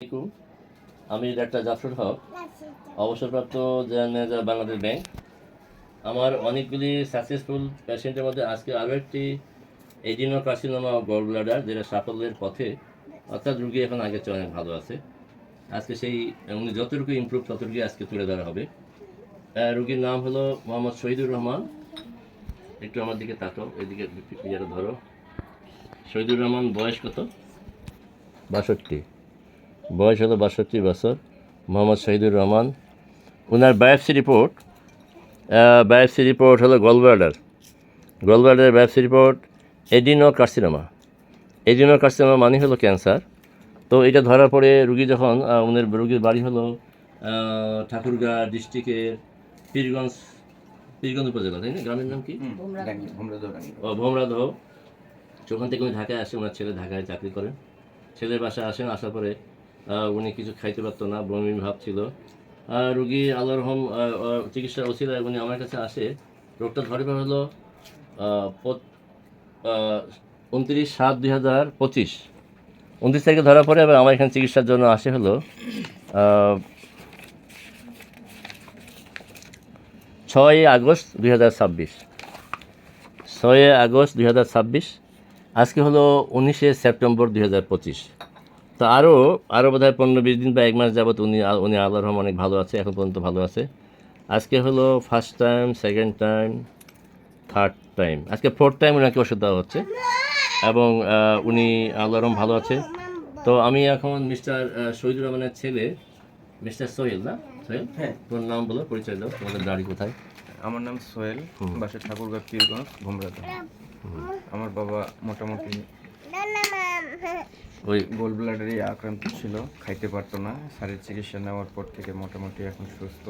আলাইকুম। আমি ডাক্তার জাফর হক অবসরপ্রাপ্ত জেনারেল ম্যানেজার বাংলাদেশ ব্যাংক। আমার অনেকগুলি সাকসেসফুল পেশেন্টের মধ্যে আজকে আরও একটি এডিনো কার্সিনোমা গল ব্লাডার যেটা সাফল্যের পথে অর্থাৎ রুগী এখন আগের চেয়ে অনেক ভালো আছে। আজকে সেই উনি যতটুকু ইমপ্রুভ ততটুকু আজকে তুলে ধরা হবে। রুগীর নাম হলো মোহাম্মদ শহীদুর রহমান। একটু আমার দিকে তাকাও এদিকে ধরো। শহীদুর রহমান বয়স কত? বাষট্টি। বয়স হলো বাষট্টি বছর মোহাম্মদ শহীদুর রহমান। ওনার বায়োপসি রিপোর্ট বায়োপসি রিপোর্ট হলো গলব্লাডার গলব্লাডারের biopsy report adenocarcinoma adenocarcinoma মানে হলো ক্যান্সার। তো এটা ধরার পরে রুগী যখন ওনার রুগীর বাড়ি হলো ঠাকুরগাঁ ডিস্ট্রিক্টের পীরগঞ্জ পীরগঞ্জ উপজেলা তাই না? গ্রামের নাম কি? ও ভোমরাদহ ওখান থেকে উনি ঢাকায় আসে ওনার ছেলে ঢাকায় চাকরি করেন। ছেলের বাসায় আসেন আসার পরে উনি কিছু খাইতে পারতো না, বমি ভাব ছিল। রুগী আল্লাহ রহম চিকিৎসার ওসিলায় উনি আমার কাছে আসে। রোগটা ধরে পড়া হলো উনত্রিশ সাত দুই হাজার পঁচিশ। উনত্রিশ তারিখে ধরা পড়ে এবার আমার এখানে চিকিৎসার জন্য আসে হলো। ছয় আগস্ট দুই হাজার ছাব্বিশ। ছয় আগস্ট দুই হাজার ছাব্বিশ। আজকে হলো উনিশে সেপ্টেম্বর দুই হাজার পঁচিশ। তো আরও আরও বোধ হয় পনেরো বিশ দিন বা এক মাস যাবত উনি উনি আল্লাহ রহমান অনেক ভালো আছে এখন পর্যন্ত ভালো আছে। আজকে হলো first time second time third time আজকে ফোর্থ টাইম ওনাকে ওষুধ দেওয়া হচ্ছে এবং উনি আল্লাহ রহম ভালো আছে। তো আমি এখন মিস্টার শহীদুর রহমানের ছেলে মিস্টার সোহেল না? সোহেল? হ্যাঁ। তোমার নাম বলো পরিচয় দাও তোমাদের বাড়ি কোথায়? আমার নাম সোহেল বাসা ঠাকুরগাঁ পীরগঞ্জ ভোমরাদা আমার বাবা মোটামুটি ওই গোল ব্লাডারে আক্রান্ত ছিল খাইতে পারতো না। শারীরিক চিকিৎসা নেওয়ার পর থেকে মোটামুটি এখন সুস্থ।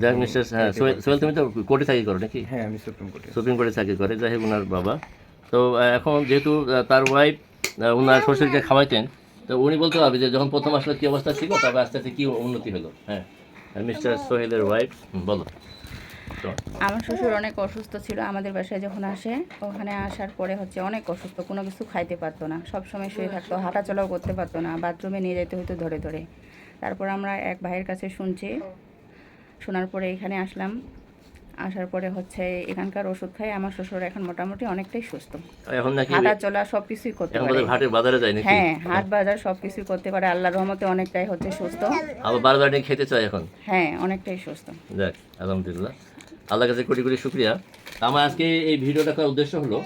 যাক মিস্টার হ্যাঁ সোহেল তুমি তো কোর্টে চাকরি করো নাকি? হ্যাঁ আমি সুপ্রিম কোর্টে। সুপ্রিম কোর্টে চাকরি করে যাই হোক ওনার বাবা। তো এখন যেহেতু তার ওয়াইফ ওনার শ্বশুরকে খাওয়াইতেন তো উনি বলতে পারবে যে যখন প্রথম আসলে কী অবস্থা ছিল তবে আস্তে আস্তে কী উন্নতি হলো। হ্যাঁ মিস্টার সোহেলের ওয়াইফ বলো। আমার শ্বশুর অনেক অসুস্থ ছিল আমাদের বাসায় যখন আসে ওখানে আসার পরে হচ্ছে অনেক অসুস্থ কোনো কিছু খাইতে পারতো না। সব সময় শুয়ে থাকতো হাঁটাচলাও করতে পারতো না বাথরুমে নিয়ে যেতে হতো ধরে ধরে। তারপর আমরা এক ভাইয়ের কাছে শুনছি শোনার পরে এখানে আসলাম। আসার পরে হচ্ছে এখানকার ওষুধ খাই আমার শ্বশুর এখন মোটামুটি অনেকটাই সুস্থ। এখন নাকি হাঁটাচলা সব কিছুই করতে পারে। বোধহয় বাজারে যায় নাকি? হ্যাঁ হাট বাজার সব কিছুই করতে পারে আল্লাহর রহমতে অনেকটাই হচ্ছে সুস্থ। আবার বারবার খেতে চায় এখন? হ্যাঁ অনেকটাই সুস্থ। যাক আলহামদুলিল্লাহ। আল্লাহ কাছে কোটি কোটি শুক্রিয়া। আমার আজকে এই ভিডিওটা করার উদ্দেশ্য হলো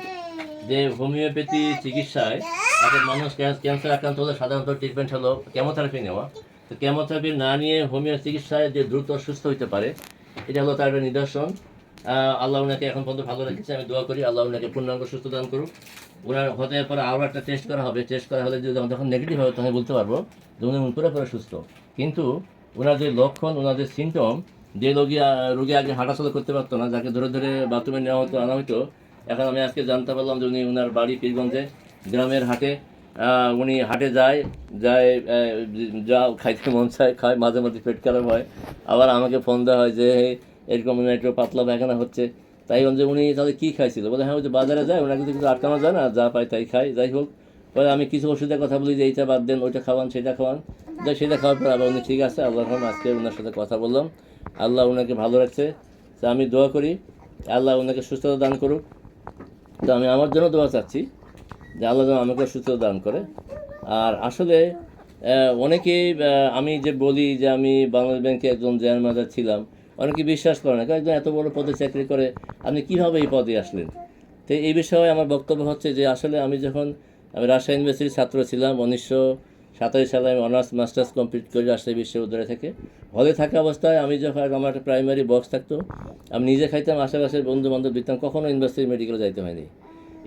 যে হোমিওপ্যাথি চিকিৎসায় একটা মানুষ ক্যান্সার আক্রান্ত হলে সাধারণত ট্রিটমেন্ট হলো কেমোথেরাপি নেওয়া। তো কেমোথেরাপি না নিয়ে হোমিও চিকিৎসায় যে দ্রুত সুস্থ হতে পারে, এটা হলো তার নিদর্শন। আল্লাহ ওনাকে এখন পর্যন্ত ভালো রেখেছে, আমি দোয়া করি আল্লাহ ওনাকে পূর্ণাঙ্গ সুস্থ দান করুক। ওনার হতে পরে আরও একটা টেস্ট করা হবে। টেস্ট করা হলে যদি যখন নেগেটিভ হবে তখন বলতে পারব যে উনি পুরোপুরি সুস্থ। কিন্তু ওনার যে লক্ষণ ওনার যে সিমটম যে রোগী রোগী আগে হাঁটাচলা করতে পারতো না যাকে ধরে ধরে বাথরুমে নেওয়া হতো আনা হতো এখন আমি আজকে জানতে পারলাম যে উনি ওনার বাড়ি পীরগঞ্জে গ্রামের হাটে উনি হাটে যায় যায় যা খাইতে মন চায় খায় মাঝে মাঝে পেট খারাপ হয় আবার আমাকে ফোন দেওয়া হয় যে "এই, এরকম একটু পাতলা পায়খানা হচ্ছে তাই যে উনি তাহলে কী খাইছিল? বলে হ্যাঁ ওই যে বাজারে যায় ওনাকে তো কিছু আটকানো যায় না যা পায় তাই খায় যাই হোক। পরে আমি কিছু ওষুধের কথা বলি যে এইটা বাদ দেন ওইটা খাওয়ান সেটা খাওয়ান। যাই সেটা খাওয়ার পর আবার উনি ঠিক আছে আল্লাহ আজকে ওনার সাথে কথা বললাম। আল্লাহ ওনাকে ভালো রাখছে। তো আমি দোয়া করি আল্লাহ ওনাকে সুস্থতা দান করুক। তো আমি আমার জন্য দোয়া চাচ্ছি যে আল্লাহ যেন আমাকে সুস্থতা দান করে। আর আসলে আহ, অনেকেই আমি যে বলি যে আমি বাংলাদেশ ব্যাংকে একজন জেনারেল ম্যানেজার ছিলাম অনেকে বিশ্বাস করে না কারণ একজন এত বড় পদে চাকরি করে আপনি কীভাবে এই পদে আসলেন? তো এই বিষয়ে আমার বক্তব্য হচ্ছে যে আসলে আমি যখন আমি রাজশাহী ইউনিভার্সিটির ছাত্র ছিলাম উনিশশো সাতাশ সালে আমি অনার্স, মাস্টার্স কমপ্লিট করি রাজশাহী বিশ্ববিদ্যালয় থেকে। হলে থাকা অবস্থায় আমি যখন আমার একটা প্রাইমারি বক্স থাকতো, আমি নিজে খাইতাম, আশেপাশের বন্ধু বান্ধব দিতাম, কখনো ইউনিভার্সিটি মেডিকেলে যাইতে হয়নি।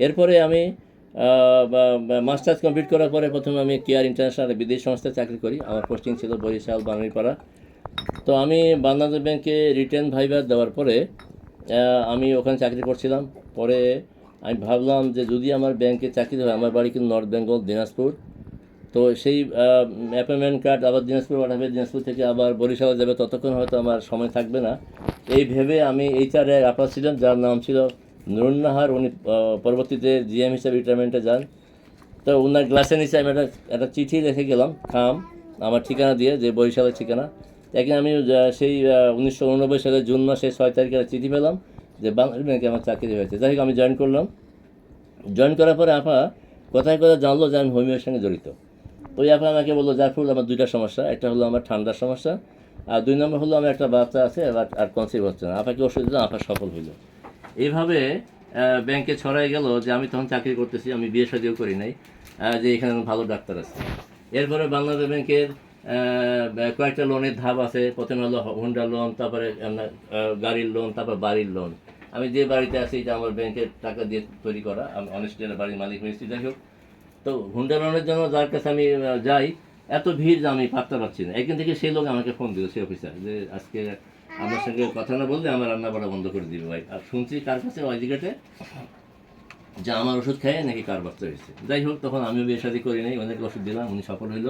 এরপরে আমি মাস্টার্স কমপ্লিট করার পরে প্রথমে আমি কেয়ার ইন্টারন্যাশনাল বিদেশ সংস্থায় চাকরি করি। আমার পোস্টিং ছিল বরিশাল, বাঙালিপাড়া। তো আমি বাংলাদেশ ব্যাংকে রিটার্ন ভাইবার দেওয়ার পরে আমি ওখানে চাকরি করছিলাম। পরে আমি ভাবলাম যে যদি আমার ব্যাংকে চাকরি হয় আমার বাড়ি কিন্তু নর্থ বেঙ্গল, দিনাজপুর? তো সেই অ্যাপয়েন্টমেন্ট কার্ড আবার দিনাজপুর পাঠাবে। দিনাজপুর থেকে আবার বরিশাল যাবে। ততক্ষণ হয়তো আমার সময় থাকবে না। এই ভেবে আমি এইচআরে আপনার ছিলেন, যার নাম ছিল নুরুন্নাহার উনি পরবর্তীতে জিএম হিসেবে রিটায়ারমেন্টে যান। তো ওনার গ্লাসের নিচে আমি একটা একটা চিঠি রেখে গেলাম, খাম, আমার ঠিকানা দিয়ে, যে বরিশালের ঠিকানা। একদিন আমি সেই উনিশশো উননব্বই সালের জুন মাসে ছয় তারিখে চিঠি পেলাম। যে বাংলাদেশ ব্যাংকে আমার চাকরি হয়েছে। যাই হোক, আমি জয়েন করলাম। জয়েন করার পরে আপা কোথায় কোথায় জানলো যে আমি হোমিওর সঙ্গে জড়িত। তো ওই আপা আমাকে বলল জাফরুল আমার দুইটা সমস্যা। একটা হলো আমার ঠান্ডার সমস্যা, আর দুই নম্বর হলো আমার একটা বাচ্চা আছে আর কনসিভ হচ্ছে না। আপাকে ওষুধ দিলাম আপা সফল হইল। এইভাবে ব্যাংকে ছড়াই গেল যে আমি তখন চাকরি করতেছি, আমি বিয়ে শাদিও করি নাই যে এখানে ভালো ডাক্তার আছে। এরপরে বাংলাদেশ ব্যাংকের কয়েকটা লোনের ধাপ আছে। প্রথমে হলো হুন্ডা লোন তারপরে গাড়ির লোন তারপর বাড়ির লোন আমি যে বাড়িতে আছি, এটা আমার ব্যাংকের টাকা দিয়ে তৈরি করা। আমি অনেস্টের বাড়ির মালিক হয়েছি, যাই হোক। তো হুন্ডা লোনের জন্য যার কাছে আমি যাই, এত ভিড় যে আমি পাত্তা পাচ্ছি না। একদিন থেকে সেই লোক আমাকে ফোন দিল সেই অফিসার যে আজকে আমার সঙ্গে কথা না বললে আমার রান্না বন্ধ করে দিবে ভাই। আর শুনছি কার কাছে? ওই ওয়াইজিঘাটে যে আমার ওষুধ খায় নাকি কার বাচ্চা হয়েছে। যাই হোক, তখন আমিও বিয়ে শাদি করি নাই অনেক ওষুধ দিলাম, উনি সফল হইল।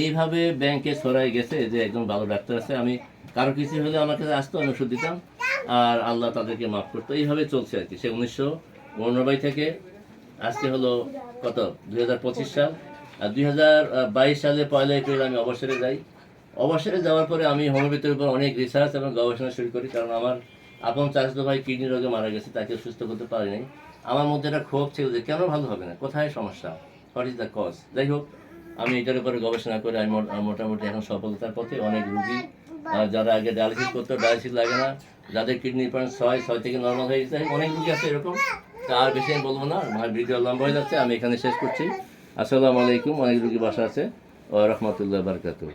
এইভাবে ব্যাংকে ছড়াই গেছে যে একজন ভালো ডাক্তার আছে। আমি কারও কিছু হলে আমার কাছে আসতো, আমি ওষুধ দিতাম, আর আল্লাহ তাদেরকে মাফ করতো। এইভাবে চলছে আর কি। সে উনিশশো উননব্বই থেকে আজকে হলো কত? দুই হাজার পঁচিশ সাল। আর দুই হাজার বাইশ সালে পয়লা এপ্রিল আমি অবসরে যাই। অবসরে যাওয়ার পরে আমি হোমিওপ্যাথির উপর অনেক রিসার্চ এবং গবেষণা শুরু করি, কারণ আমার আপন চাচাতো ভাই কিডনি রোগে মারা গেছে, তাকে সুস্থ করতে পারিনি আমার মধ্যে একটা ক্ষোভ ছিল যে কেন ভালো হবে না? কোথায় সমস্যা? হোয়াট ইজ দ্য কজ যাই হোক, আমি এটার উপরে গবেষণা করে আমি মোটামুটি এখন সফলতার পথে অনেক রুগী যারা আগে ডায়ালিসিস করতো ডায়ালিসিস লাগে না। যাদের কিডনি পয়েন্ট ছয় ছয় থেকে নর্মাল হয়ে গেছে অনেক রুগী আছে এরকম। তা আর বেশি আমি বলব না আমার ভিডিও লম্বা হয়ে যাচ্ছে আমি এখানে শেষ করছি। আসসালামু আলাইকুম অনেক রুগী বাসা আছে। ও রহমতুল্লাহ বারকাতু